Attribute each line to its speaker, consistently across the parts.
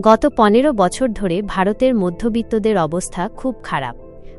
Speaker 1: গত পনেরো বছর ধরে ভারতের মধ্যবিত্তদের অবস্থা খুব খারাপ।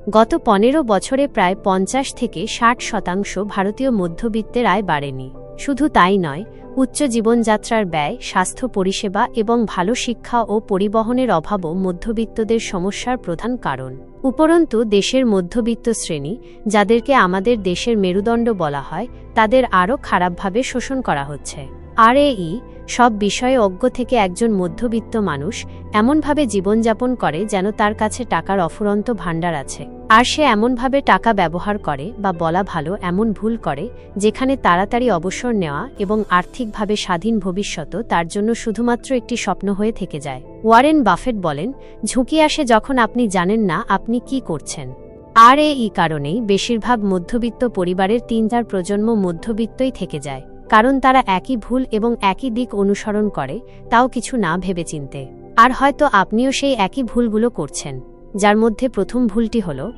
Speaker 1: গত পনেরো বছরে প্রায় পঞ্চাশ থেকে ষাট শতাংশ ভারতীয় মধ্যবিত্তের আয় বাড়েনি। শুধু তাই নয়, উচ্চ জীবনযাত্রার ব্যয়, স্বাস্থ্য পরিষেবা এবং ভালো শিক্ষা ও পরিবহনের অভাবও মধ্যবিত্তদের সমস্যার প্রধান কারণ। উপরন্তু, দেশের মধ্যবিত্ত শ্রেণি, যাদেরকে আমাদের দেশের মেরুদণ্ড বলা হয়, তাদের আরও খারাপভাবে শোষণ করা হচ্ছে। আর এই সব বিষয়ে অজ্ঞ থেকে একজন মধ্যবিত্ত মানুষ এমনভাবে জীবনযাপন করে যেন তার কাছে টাকার অফুরন্ত ভাণ্ডার আছে। আর সে এমনভাবে টাকা ব্যবহার করে বা বলা ভালো এমন ভুল করে, যেখানে তাড়াতাড়ি অবসর নেওয়া এবং আর্থিকভাবে স্বাধীন ভবিষ্যৎ তার জন্য শুধুমাত্র একটি স্বপ্ন হয়ে থেকে যায়। ওয়ারেন বাফেট বলেন, ঝুঁকি আসে যখন আপনি জানেন না আপনি কি করছেন। আর এই কারণেই বেশিরভাগ মধ্যবিত্ত পরিবারের তিন চার প্রজন্ম মধ্যবিত্তই থেকে যায়। কারণ তারা একই ভুল এবং একই দিক অনুসরণ করে, তাও কিছু না ভেবেচিন্তে। আর হয়তো আপনিও সেই একই ভুলগুলো করছেন, যার মধ্যে প্রথম ভুলটি হল,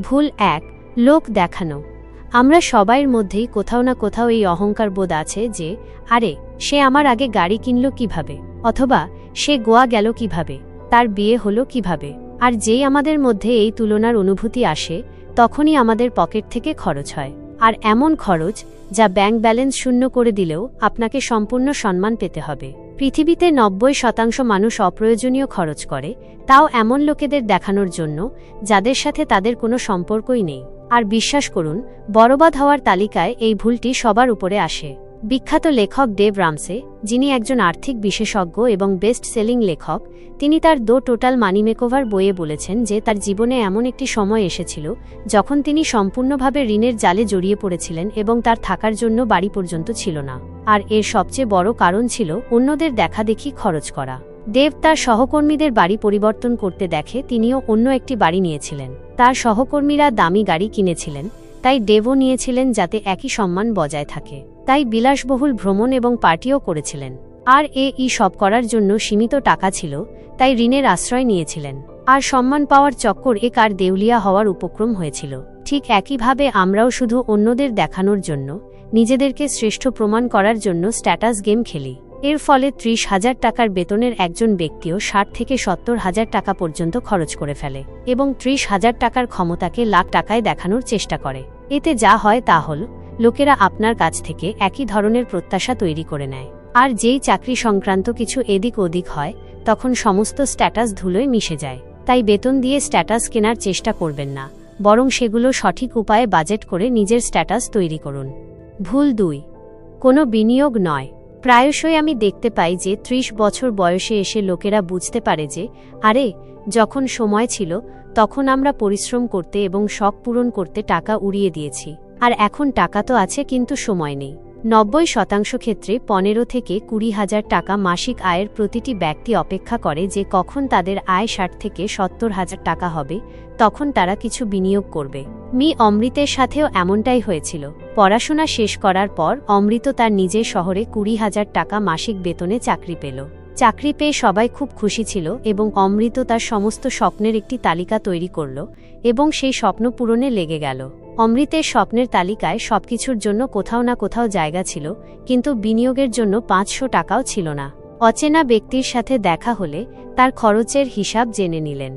Speaker 1: ভুল এক, লোক দেখানো। আমরা সবাইয়ের মধ্যেই কোথাও না কোথাও এই অহংকার বোধ আছে যে, আরে, সে আমার আগে গাড়ি কিনল কীভাবে? অথবা, সে গোয়া গেল কীভাবে? তার বিয়ে হলো কীভাবে? আর যেই আমাদের মধ্যে এই তুলনার অনুভূতি আসে, তখনই আমাদের পকেট থেকে খরচ হয়। আর এমন খরচ যা ব্যাংক ব্যালেন্স শূন্য করে দিলেও আপনাকে সম্পূর্ণ সম্মান পেতে হবে। পৃথিবীতে নব্বই শতাংশ মানুষ অপ্রয়োজনীয় খরচ করে, তাও এমন লোকেদের দেখানোর জন্য যাদের সাথে তাদের কোনো সম্পর্কই নেই। আর বিশ্বাস করুন বরবাদ হওয়ার তালিকায় এই ভুলটি সবার উপরে আসে। বিখ্যাত লেখক দেব রামসে, যিনি একজন আর্থিক বিশেষজ্ঞ এবং বেস্ট সেলিং লেখক, তিনি তার দো টোটাল মানি মেকওভার বইয়ে বলেছেন যে তার জীবনে এমন একটি সময় এসেছিল, যখন তিনি সম্পূর্ণভাবে ঋণের জালে জড়িয়ে পড়েছিলেন এবং তার থাকার জন্য বাড়ি পর্যন্ত ছিল না। আর এর সবচেয়ে বড় কারণ ছিল অন্যদের দেখাদেখি খরচ করা। দেব তার সহকর্মীদের বাড়ি পরিবর্তন করতে দেখে তিনিও অন্য একটি বাড়ি নিয়েছিলেন। তার সহকর্মীরা দামি গাড়ি কিনেছিলেন, তাই দেবও নিয়েছিলেন যাতে একই সম্মান বজায় থাকে। তাই বিলাসবহুল ভ্রমণ এবং পার্টিও করেছিলেন। আর এ ই সব করার জন্য সীমিত টাকা ছিল, তাই ঋণের আশ্রয় নিয়েছিলেন। আর সম্মান পাওয়ার চক্কর এ কার দেউলিয়া হওয়ার উপক্রম হয়েছিল। ঠিক একইভাবে আমরাও শুধু অন্যদের দেখানোর জন্য, নিজেদেরকে শ্রেষ্ঠ প্রমাণ করার জন্য স্ট্যাটাস গেম খেলি। এর ফলে ত্রিশ হাজার টাকার বেতনের একজন ব্যক্তিও ষাট থেকে সত্তর হাজার টাকা পর্যন্ত খরচ করে ফেলে এবং ত্রিশ হাজার টাকার ক্ষমতাকে লাখ টাকায় দেখানোর চেষ্টা করে। এতে যা হয় তা হল লোকেরা আপনার কাছ থেকে একই ধরনের প্রত্যাশা তৈরি করে নেয়। আর যেই চাকরি সংক্রান্ত কিছু এদিক ওদিক হয়, তখন সমস্ত স্ট্যাটাস ধুলোয় মিশে যায়। তাই বেতন দিয়ে স্ট্যাটাস কেনার চেষ্টা করবেন না, বরং সেগুলো সঠিক উপায়ে বাজেট করে নিজের স্ট্যাটাস তৈরি করুন। ভুল দুই, কোনো বিনিয়োগ নয়। প্রায়শই আমি দেখতে পাই যে ত্রিশ বছর বয়সে এসে লোকেরা বুঝতে পারে যে, আরে, যখন সময় ছিল, তখন আমরা পরিশ্রম করতে এবং শখ পূরণ করতে টাকা উড়িয়ে দিয়েছি। আর এখন টাকা তো আছে কিন্তু সময় নেই। নব্বই শতাংশ ক্ষেত্রে পনেরো থেকে কুড়ি হাজার টাকা মাসিক আয়ের প্রতিটি ব্যক্তি অপেক্ষা করে যে কখন তাদের আয় ষাট থেকে সত্তর হাজার টাকা হবে, তখন তারা কিছু বিনিয়োগ করবে। মি. অমৃতের সাথেও এমনটাই হয়েছিল। পড়াশোনা শেষ করার পর অমৃত তার নিজের শহরে কুড়ি হাজার টাকা মাসিক বেতনে চাকরি পেল। চাকরি পেয়ে সবাই খুব খুশি ছিল এবং অমৃত তার সমস্ত স্বপ্নের একটি তালিকা তৈরি করল এবং সেই স্বপ্ন পূরণে লেগে গেল। অমৃতের স্বপ্নের তালিকায় সবকিছুর জন্য কোথাও না কোথাও জায়গা ছিল, কিন্তু বিনিয়োগের জন্য পাঁচশো টাকাও ছিল না। অচেনা ব্যক্তির সাথে দেখা হলে তার খরচের হিসাব জেনে নিলেন।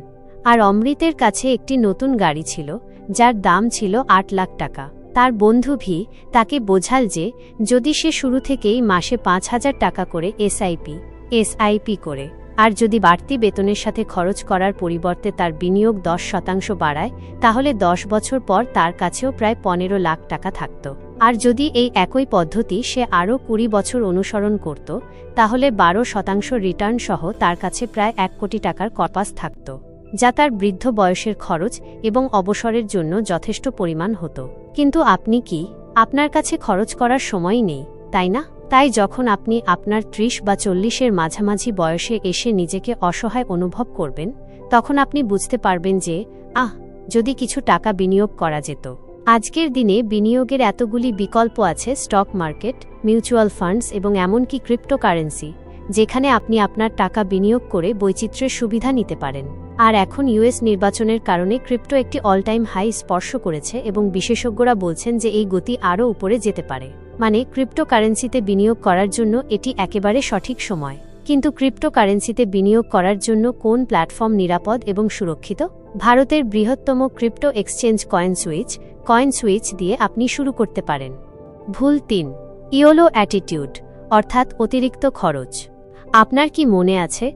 Speaker 1: আর অমৃতের কাছে একটি নতুন গাড়ি ছিল, যার দাম ছিল আট লাখ টাকা। তার বন্ধু ভি তাকে বোঝাল যে, যদি সে শুরু থেকেই মাসে পাঁচ হাজার টাকা করে এসআইপি এসআইপি করে আর যদি বাড়তি বেতনের সাথে খরচ করার পরিবর্তে তার বিনিয়োগ দশ শতাংশ বাড়ায়, তাহলে দশ বছর পর তার কাছেও প্রায় পনেরো লাখ টাকা থাকত। আর যদি এই একই পদ্ধতি সে আরও কুড়ি বছর অনুসরণ করত, তাহলে বারো শতাংশ রিটার্ন সহ তার কাছে প্রায় এক কোটি টাকার কপাস থাকত, যা তার বৃদ্ধ বয়সের খরচ এবং অবসরের জন্য যথেষ্ট পরিমাণ হতো। কিন্তু আপনি কি আপনার কাছে খরচ করার সময় নেই, তাই না? তাই যখন আপনি আপনার ত্রিশ বা চল্লিশের মাঝামাঝি বয়সে এসে নিজেকে অসহায় অনুভব করবেন, তখন আপনি বুঝতে পারবেন যে, আহ, যদি কিছু টাকা বিনিয়োগ করা যেত। আজকের দিনে বিনিয়োগের এতগুলি বিকল্প আছে স্টক মার্কেট, মিউচুয়াল ফান্ডস এবং এমনকি ক্রিপ্টোকারেন্সি, যেখানে আপনি আপনার টাকা বিনিয়োগ করে বৈচিত্র্যের সুবিধা নিতে পারেন। আর এখন ইউএস নির্বাচনের কারণে ক্রিপ্টো একটি অল টাইম হাই স্পর্শ করেছে এবং বিশেষজ্ঞরা বলছেন যে এই গতি আরও উপরে যেতে পারে। মানে ক্রিপ্টোকারেন্সিতে বিনিয়োগ করার জন্য এটি একেবারে সঠিক সময়। কিন্তু ক্রিপ্টোকারেন্সিতে বিনিয়োগ করার জন্য কোন প্ল্যাটফর্ম নিরাপদ এবং সুরক্ষিত? ভারতের বৃহত্তম crypto exchange coin switch coin switch দিয়ে আপনি শুরু করতে পারেন। ভুল তিন, ইয়োলো অ্যাটিটিউড, অর্থাৎ অতিরিক্ত খরচ। আপনার কি মনে আছে,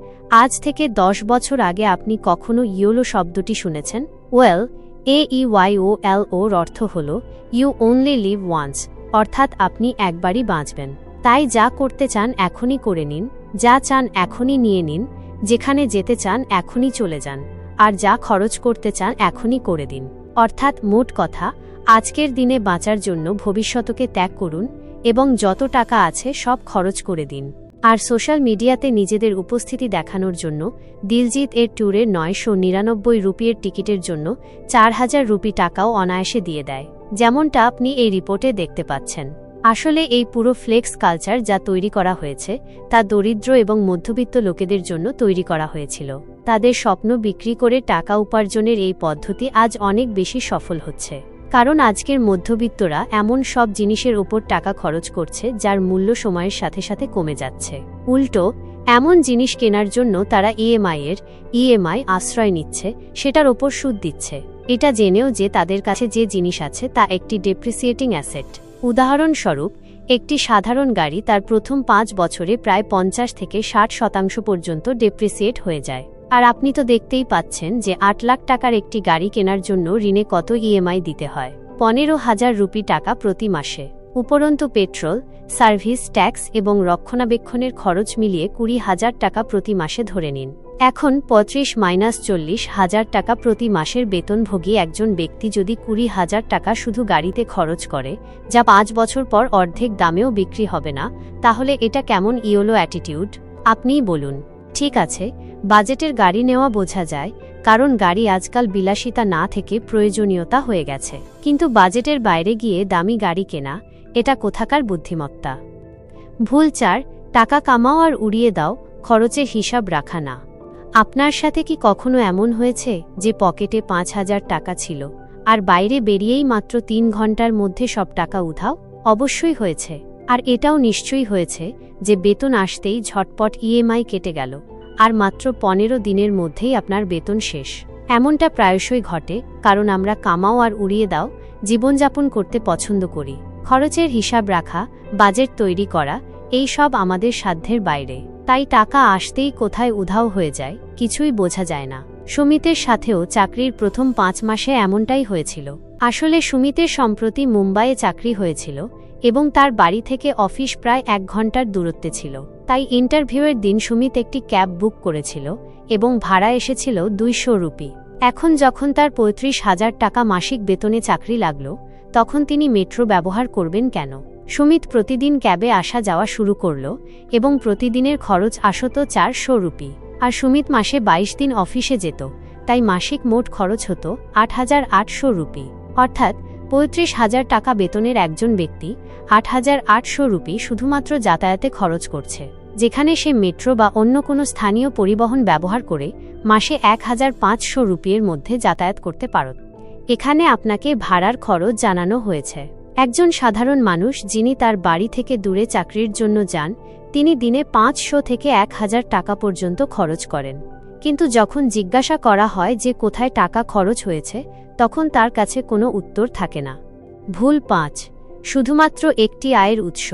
Speaker 1: আজ থেকে দশ বছর আগে আপনি কখনো ইয়োলো শব্দটি শুনেছেন? ওয়েল, এ ই ওয়াই ও এল ওর অর্থ হল ইউ ওনলি লিভ ওয়ান্স অর্থাৎ আপনি একবারই বাঁচবেন। তাই যা করতে চান এখনই করে নিন, যা চান এখনই নিয়ে নিন, যেখানে যেতে চান এখনই চলে যান, আর যা খরচ করতে চান এখনই করে দিন। অর্থাৎ মোট কথা, আজকের দিনে বাঁচার জন্য ভবিষ্যতকে ত্যাগ করুন এবং যত টাকা আছে সব খরচ করে দিন। আর সোশ্যাল মিডিয়াতে নিজেদের উপস্থিতি দেখানোর জন্য দিলজিৎ এর ট্যুরের নয়শো নিরানব্বই রুপির টিকিটের জন্য চার হাজার রুপি টাকাও অনায়াসে দিয়ে দেয়। যেমনটা আপনি এই রিপোর্টে দেখতে পাচ্ছেন। আসলে এই পুরো ফ্লেক্স কালচার যা তৈরি করা হয়েছে, তা দরিদ্র এবং মধ্যবিত্ত লোকেদের জন্য তৈরি করা হয়েছিল। তাদের স্বপ্ন বিক্রি করে টাকা উপার্জনের এই পদ্ধতি আজ অনেক বেশি সফল হচ্ছে। কারণ আজকের মধ্যবিত্তরা এমন সব জিনিসের ওপর টাকা খরচ করছে, যার মূল্য সময়ের সাথে সাথে কমে যাচ্ছে। উল্টো, এমন জিনিস কেনার জন্য তারা ইএমআই এর ইএমআই আশ্রয় নিচ্ছে, সেটার ওপর সুদ দিচ্ছে। এটা জেনেও যে তাদের কাছে যে জিনিস আছে তা একটি ডেপ্রিসিয়েটিং অ্যাসেট উদাহরণস্বরূপ, একটি সাধারণ গাড়ি তার প্রথম পাঁচ বছরে প্রায় পঞ্চাশ থেকে ষাট শতাংশ পর্যন্ত ডেপ্রিসিয়েট হয়ে যায়। আর আপনি তো দেখতেই পাচ্ছেন যে আট লাখ টাকার একটি গাড়ি কেনার জন্য ঋণে কত ইএমআই দিতে হয়। পনেরো হাজার রুপি টাকা প্রতি মাসে। উপরন্তু পেট্রোল, সার্ভিস, ট্যাক্স এবং রক্ষণাবেক্ষণের খরচ মিলিয়ে কুড়ি হাজার টাকা প্রতি মাসে ধরে নিন। এখন পঁয়ত্রিশ মাইনাস চল্লিশ হাজার টাকা প্রতি মাসের বেতনভোগী একজন ব্যক্তি যদি কুড়ি হাজার টাকা শুধু গাড়িতে খরচ করে, যা পাঁচ বছর পর অর্ধেক দামেও বিক্রি হবে না, তাহলে এটা কেমন ইয়োলো অ্যাটিটিউড? আপনিই বলুন। ঠিক আছে, বাজেটের গাড়ি নেওয়া বোঝা যায়, কারণ গাড়ি আজকাল বিলাসিতা না থেকে প্রয়োজনীয়তা হয়ে গেছে। কিন্তু বাজেটের বাইরে গিয়ে দামি গাড়ি কেনা, এটা কোথাকার বুদ্ধিমত্তা? ভুল চার, টাকা কামাও আর উড়িয়ে দাও খরচের হিসাব রাখা না। আপনার সাথে কি কখনো এমন হয়েছে যে পকেটে পাঁচ হাজার টাকা ছিল, আর বাইরে বেরিয়েই মাত্র তিন ঘণ্টার মধ্যে সব টাকা উধাও? অবশ্যই হয়েছে। আর এটাও নিশ্চয়ই হয়েছে যে বেতন আসতেই ঝটপট ইএমআই কেটে গেল, আর মাত্র পনেরো দিনের মধ্যেই আপনার বেতন শেষ। এমনটা প্রায়শই ঘটে, কারণ আমরা কামাও আর উড়িয়ে দাও, জীবনযাপন করতে পছন্দ করি। খরচের হিসাব রাখা, বাজেট তৈরি করা, এই সব আমাদের সাধ্যের বাইরে। তাই টাকা আসতেই কোথায় উধাও হয়ে যায়, কিছুই বোঝা যায় না। সুমিতের সাথেও চাকরির প্রথম পাঁচ মাসে এমনটাই হয়েছিল। আসলে সুমিতের সম্প্রতি মুম্বাইয়ে চাকরি হয়েছিল এবং তার বাড়ি থেকে অফিস প্রায় এক ঘণ্টার দূরত্বে ছিল। তাই ইন্টারভিউয়ের দিন সুমিত একটি ক্যাব বুক করেছিল এবং ভাড়া এসেছিল দুইশো রুপি। এখন যখন তার পঁয়ত্রিশ হাজার টাকা মাসিক বেতনে চাকরি লাগল, তখন তিনি মেট্রো ব্যবহার করবেন কেন? সুমিত প্রতিদিন ক্যাবে আসা যাওয়া শুরু করল এবং প্রতিদিনের খরচ আসত চারশো রুপি। আর সুমিত মাসে ২২ দিন অফিসে যেত, তাই মাসিক মোট খরচ হতো আট হাজার আটশো রুপি। অর্থাৎ পঁয়ত্রিশ হাজার টাকা বেতনের একজন ব্যক্তি আট হাজার আটশো রুপি শুধুমাত্র যাতায়াতে খরচ করছে। যেখানে সে মেট্রো বা অন্য কোনো স্থানীয় পরিবহন ব্যবহার করে মাসে এক হাজার পাঁচশো রুপির মধ্যে যাতায়াত করতে পারত। এখানে আপনাকে ভাড়ার খরচ জানানো হয়েছে। একজন সাধারণ মানুষ যিনি তার বাড়ি থেকে দূরে চাকরির জন্য যান, তিনি দিনে পাঁচশো থেকে এক হাজার টাকা পর্যন্ত খরচ করেন। কিন্তু যখন জিজ্ঞাসা করা হয় যে কোথায় টাকা খরচ হয়েছে, তখন তার কাছে কোনো উত্তর থাকে না। ভুল পাঁচ, শুধুমাত্র একটি আয়ের উৎস।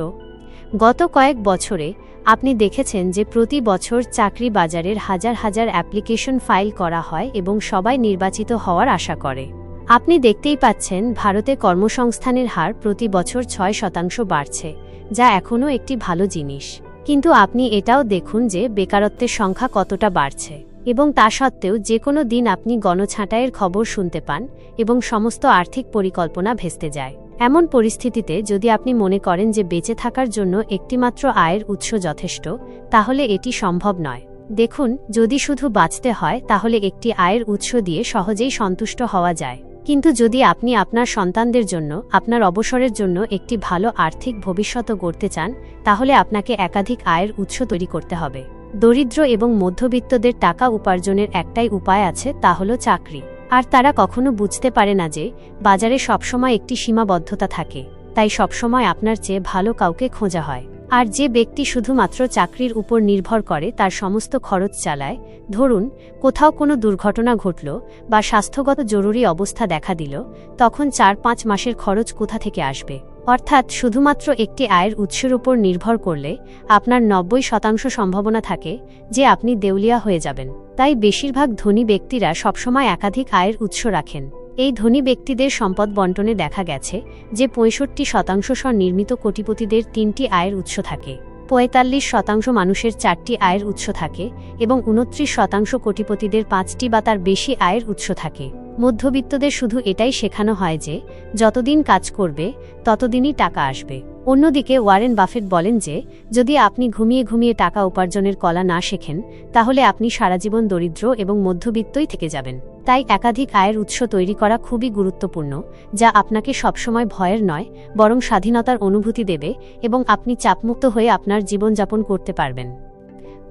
Speaker 1: গত কয়েক বছরে আপনি দেখেছেন যে প্রতি বছর চাকরি বাজারের হাজার হাজার অ্যাপ্লিকেশন ফাইল করা হয় এবং সবাই নির্বাচিত হওয়ার আশা করে। আপনি দেখতেই পাচ্ছেন ভারতে কর্মসংস্থানের হার প্রতি বছর ছয় শতাংশ বাড়ছে, যা এখনও একটি ভালো জিনিস। কিন্তু আপনি এটাও দেখুন যে বেকারত্বের সংখ্যা কতটা বাড়ছে, এবং তা সত্ত্বেও যে কোনো দিন আপনি গণছাঁটাইয়ের খবর শুনতে পান এবং সমস্ত আর্থিক পরিকল্পনা ভেস্তে যায়। এমন পরিস্থিতিতে যদি আপনি মনে করেন যে বেঁচে থাকার জন্য একটিমাত্র আয়ের উৎস যথেষ্ট, তাহলে এটি সম্ভব নয়। দেখুন, যদি শুধু বাঁচতে হয়, তাহলে একটি আয়ের উৎস দিয়ে সহজেই সন্তুষ্ট হওয়া যায়। কিন্তু যদি আপনি আপনার সন্তানদের জন্য, আপনার অবসরের জন্য একটি ভালো আর্থিক ভবিষ্যৎ গড়তে চান, তাহলে আপনাকে একাধিক আয়ের উৎস তৈরি করতে হবে। দরিদ্র এবং মধ্যবিত্তদের টাকা উপার্জনের একটাই উপায় আছে, তা হল চাকরি। আর তারা কখনো বুঝতে পারে না যে, বাজারে সবসময় একটি সীমাবদ্ধতা থাকে, তাই সবসময় আপনার চেয়ে ভালো কাউকে খোঁজা হয়। আর যে ব্যক্তি শুধুমাত্র চাকরির উপর নির্ভর করে তার সমস্ত খরচ চালায়, ধরুন, কোথাও কোনো দুর্ঘটনা ঘটল বা স্বাস্থ্যগত জরুরি অবস্থা দেখা দিল, তখন চার পাঁচ মাসের খরচ কোথা থেকে আসবে? অর্থাৎ শুধুমাত্র একটি আয়ের উৎসের উপর নির্ভর করলে আপনার নব্বই শতাংশ সম্ভাবনা থাকে যে আপনি দেউলিয়া হয়ে যাবেন। তাই বেশিরভাগ ধনী ব্যক্তিরা সবসময় একাধিক আয়ের উৎস রাখেন। এই ধনী ব্যক্তিদের সম্পদ বন্টনে দেখা গেছে, যে পঁয়ষট্টি শতাংশ স্বনির্মিত কোটিপতিদের তিনটি আয়ের উৎস থাকে, পঁয়তাল্লিশ শতাংশ মানুষের চারটি আয়ের উৎস থাকে, এবং উনত্রিশ শতাংশ কোটিপতিদের পাঁচটি বা তার বেশি আয়ের উৎস থাকে। মধ্যবিত্তদের শুধু এটাই শেখানো হয় যে, যতদিন কাজ করবে, ততদিনই টাকা আসবে। অন্যদিকে ওয়ারেন বাফেট বলেন যে, যদি আপনি ঘুমিয়ে ঘুমিয়ে টাকা উপার্জনের কলা না শেখেন, তাহলে আপনি সারা জীবন দরিদ্র এবং মধ্যবিত্তই থেকে যাবেন। তাই একাধিক আয়ের উৎস তৈরি করা খুবই গুরুত্বপূর্ণ, যা আপনাকে সবসময় ভয়ের নয়, বরং স্বাধীনতার অনুভূতি দেবে এবং আপনি চাপমুক্ত হয়ে আপনার জীবনযাপন করতে পারবেন।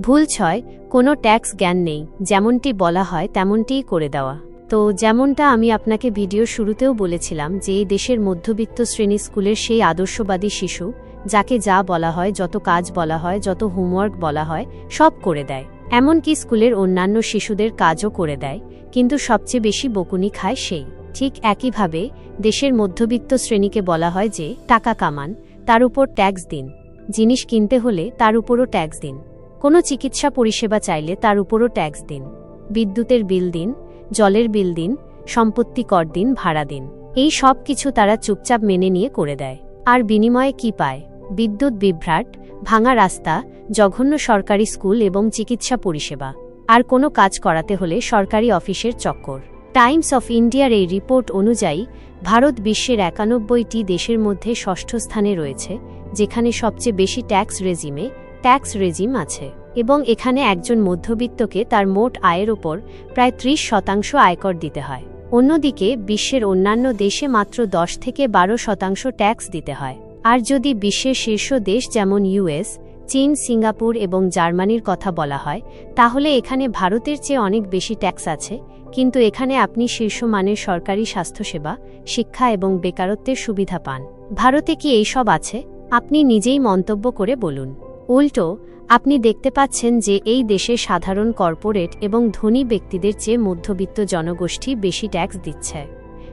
Speaker 1: ভুল ছয়, কোনো ট্যাক্স জ্ঞান নেই, যেমনটি বলা হয় তেমনটিই করে দেওয়া। তো যেমনটা আমি আপনাকে ভিডিও শুরুতেও বলেছিলাম যে এই দেশের মধ্যবিত্ত শ্রেণি স্কুলের সেই আদর্শবাদী শিশু, যাকে যা বলা হয়, যত কাজ বলা হয়, যত হোমওয়ার্ক বলা হয়, সব করে দেয়। এমনকি স্কুলের অন্যান্য শিশুদের কাজও করে দেয়, কিন্তু সবচেয়ে বেশি বকুনি খায় সেই। ঠিক একইভাবে দেশের মধ্যবিত্ত শ্রেণীকে বলা হয় যে টাকা কামান, তার উপর ট্যাক্স দিন। জিনিস কিনতে হলে তার উপরও ট্যাক্স দিন। কোনো চিকিৎসা পরিষেবা চাইলে তার উপরও ট্যাক্স দিন। বিদ্যুতের বিল দিন জলের বিল দিন, সম্পত্তি কর দিন, ভাড়া দিন। এই সব কিছু তারা চুপচাপ মেনে নিয়ে করে দেয়। আর বিনিময়ে কি পায়? বিদ্যুৎ বিভ্রাট, ভাঙা রাস্তা, জঘন্য সরকারি স্কুল এবং চিকিৎসা পরিষেবা। আর কোনো কাজ করাতে হলে সরকারি অফিসের চক্কর। টাইমস অফ ইন্ডিয়ার এই রিপোর্ট অনুযায়ী, ভারত বিশ্বের একানব্বইটি দেশের মধ্যে ষষ্ঠ স্থানে রয়েছে, যেখানে সবচেয়ে বেশি ট্যাক্স রেজিমে, ট্যাক্স রেজিম আছে। এবং এখানে একজন মধ্যবিত্তকে তার মোট আয়ের ওপর প্রায় ত্রিশ শতাংশ আয়কর দিতে হয়। অন্যদিকে, বিশ্বের অন্যান্য দেশে মাত্র দশ থেকে বারো শতাংশ ট্যাক্স দিতে হয়। আর যদি বিশ্বের শীর্ষ দেশ যেমন ইউএস, চীন, সিঙ্গাপুর এবং জার্মানির কথা বলা হয়, তাহলে এখানে ভারতের চেয়ে অনেক বেশি ট্যাক্স আছে, কিন্তু এখানে আপনি শীর্ষমানের সরকারি স্বাস্থ্যসেবা, শিক্ষা এবং বেকারত্বের সুবিধা পান। ভারতে কি এইসব আছে? আপনি নিজেই মন্তব্য করে বলুন। উল্টো, আপনি দেখতে পাচ্ছেন যে এই দেশে সাধারণ কর্পোরেট এবং ধনী ব্যক্তিদের চেয়ে মধ্যবিত্ত জনগোষ্ঠী বেশি ট্যাক্স দিচ্ছে।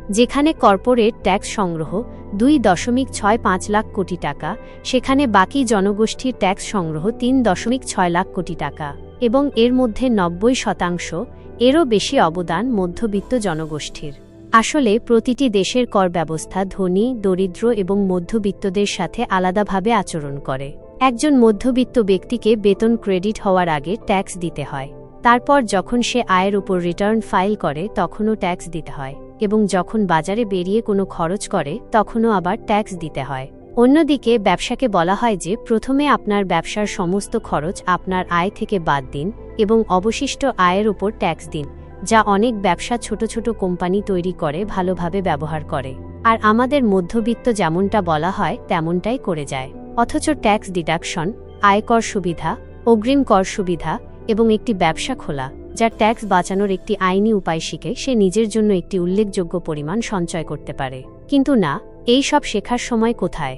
Speaker 1: যেখানে কর্পোরেট ট্যাক্স সংগ্রহ দুই দশমিক ছয় পাঁচ লাখ কোটি টাকা, সেখানে বাকি জনগোষ্ঠীর ট্যাক্স সংগ্রহ তিন দশমিক ছয় লাখ কোটি টাকা। এবং এর মধ্যে নব্বই শতাংশ, এরও বেশি অবদান মধ্যবিত্ত জনগোষ্ঠীর। আসলে প্রতিটি দেশের কর ব্যবস্থা ধনী, দরিদ্র এবং মধ্যবিত্তদের সাথে আলাদাভাবে আচরণ করে। একজন মধ্যবিত্ত ব্যক্তিকে বেতন ক্রেডিট হওয়ার আগে ট্যাক্স দিতে হয়। তারপর যখন সে আয়ের উপর রিটার্ন ফাইল করে, তখনও ট্যাক্স দিতে হয় এবং যখন বাজারে বেরিয়ে কোনো খরচ করে, তখনও আবার ট্যাক্স দিতে হয়। অন্যদিকে ব্যবসাকে বলা হয় যে, প্রথমে আপনার ব্যবসার সমস্ত খরচ আপনার আয় থেকে বাদ দিন এবং অবশিষ্ট আয়ের উপর ট্যাক্স দিন, যা অনেক ব্যবসা ছোট ছোট কোম্পানি তৈরি করে, ভালোভাবে ব্যবহার করে। আর আমাদের মধ্যবিত্ত যেমনটা বলা হয়, তেমনটাই করে যায়। অথচ ট্যাক্স ডিডাকশন, আয়কর সুবিধা, অগ্রিম কর সুবিধা এবং একটি ব্যবসা খোলা, যা ট্যাক্স বাঁচানোর একটি আইনি উপায় শিখে সে নিজের জন্য একটি উল্লেখযোগ্য পরিমাণ সঞ্চয় করতে পারে। কিন্তু না, এই সব শেখার সময় কোথায়?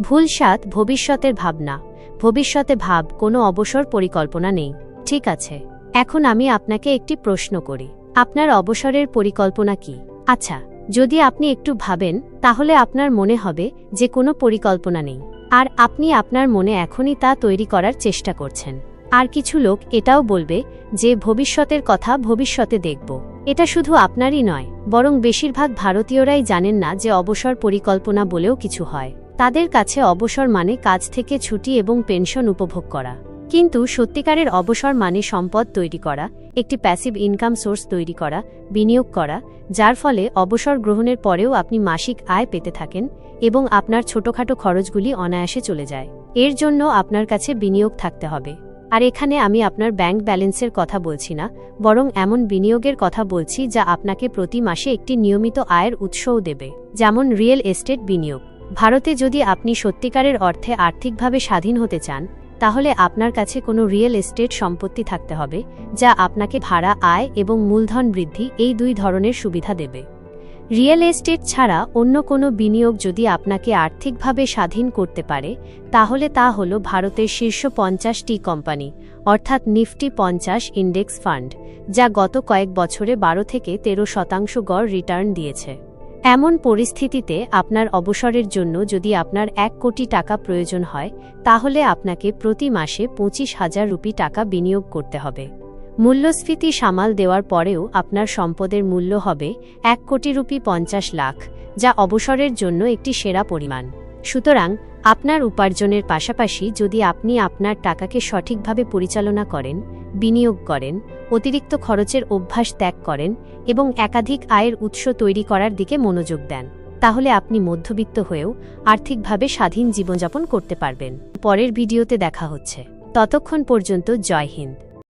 Speaker 1: ভুল সাত, ভবিষ্যতের ভাবনা। ভবিষ্যতে ভাব, কোনো অবসর পরিকল্পনা নেই। ঠিক আছে, এখন আমি আপনাকে একটি প্রশ্ন করি। আপনার অবসরের পরিকল্পনা কি? আচ্ছা যদি আপনি একটু ভাবেন, তাহলে আপনার মনে হবে যে কোনো পরিকল্পনা নেই। আর আপনি আপনার মনে এখনই তা তৈরি করার চেষ্টা করছেন। আর কিছু লোক এটাও বলবে যে, ভবিষ্যতের কথা ভবিষ্যতে দেখব। এটা শুধু আপনারই নয়, বরং বেশিরভাগ ভারতীয়রাই জানেন না যে, অবসর পরিকল্পনা বলেও কিছু হয়। তাদের কাছে অবসর মানে কাজ থেকে ছুটি এবং পেনশন উপভোগ করা। কিন্তু সত্যিকারের অবসর মানে সম্পদ তৈরি করা, একটি প্যাসিভ ইনকাম সোর্স তৈরি করা, বিনিয়োগ করা, যার ফলে অবসর গ্রহণের পরেও আপনি মাসিক আয় পেতে থাকেন এবং আপনার ছোটখাটো খরচগুলি অনায়াসে চলে যায়। এর জন্য আপনার কাছে বিনিয়োগ থাকতে হবে। আর এখানে আমি আপনার ব্যাংক ব্যালেন্সের কথা বলছি না, বরং এমন বিনিয়োগের কথা বলছি যা আপনাকে প্রতি মাসে একটি নিয়মিত আয়ের উৎসও দেবে, যেমন রিয়েল এস্টেট বিনিয়োগ। ভারতে যদি আপনি সত্যিকারের অর্থে আর্থিকভাবে স্বাধীন হতে চান তাহলে আপনার কাছে কোনো রিয়েল এস্টেট সম্পত্তি থাকতে হবে, যা আপনাকে ভাড়া, আয় এবং মূলধন বৃদ্ধি এই দুই ধরনের সুবিধা দেবে। রিয়েল এস্টেট ছাড়া অন্য কোনো বিনিয়োগ যদি আপনাকে আর্থিকভাবে স্বাধীন করতে পারে, তাহলে তা হল ভারতের শীর্ষ পঞ্চাশটি কোম্পানি, অর্থাৎ নিফটি পঞ্চাশ ইন্ডেক্স ফান্ড, যা গত কয়েক বছরে বারো থেকে তেরো শতাংশ গড় রিটার্ন দিয়েছে। এমন পরিস্থিতিতে আপনার অবসরের জন্য যদি আপনার এক কোটি টাকা প্রয়োজন হয়, তাহলে আপনাকে প্রতি মাসে পঁচিশ হাজার রুপি টাকা বিনিয়োগ করতে হবে। মূল্যস্ফীতি সামাল দেওয়ার পরেও আপনার সম্পদের মূল্য হবে এক কোটি রুপি পঞ্চাশ লাখ, যা অবসরের জন্য একটি সেরা পরিমাণ। সুতরাং, আপনার উপার্জনের পাশাপাশি যদি আপনি আপনার টাকাকে সঠিকভাবে পরিচালনা করেন, বিনিয়োগ করেন, অতিরিক্ত খরচের অভ্যাস ত্যাগ করেন এবং একাধিক আয়ের উৎস তৈরি করার দিকে মনোযোগ দেন, তাহলে আপনি মধ্যবিত্ত হয়েও আর্থিকভাবে স্বাধীন জীবনযাপন করতে পারবেন। পরের ভিডিওতে দেখা হচ্ছে। ততক্ষণ পর্যন্ত জয় হিন্দ।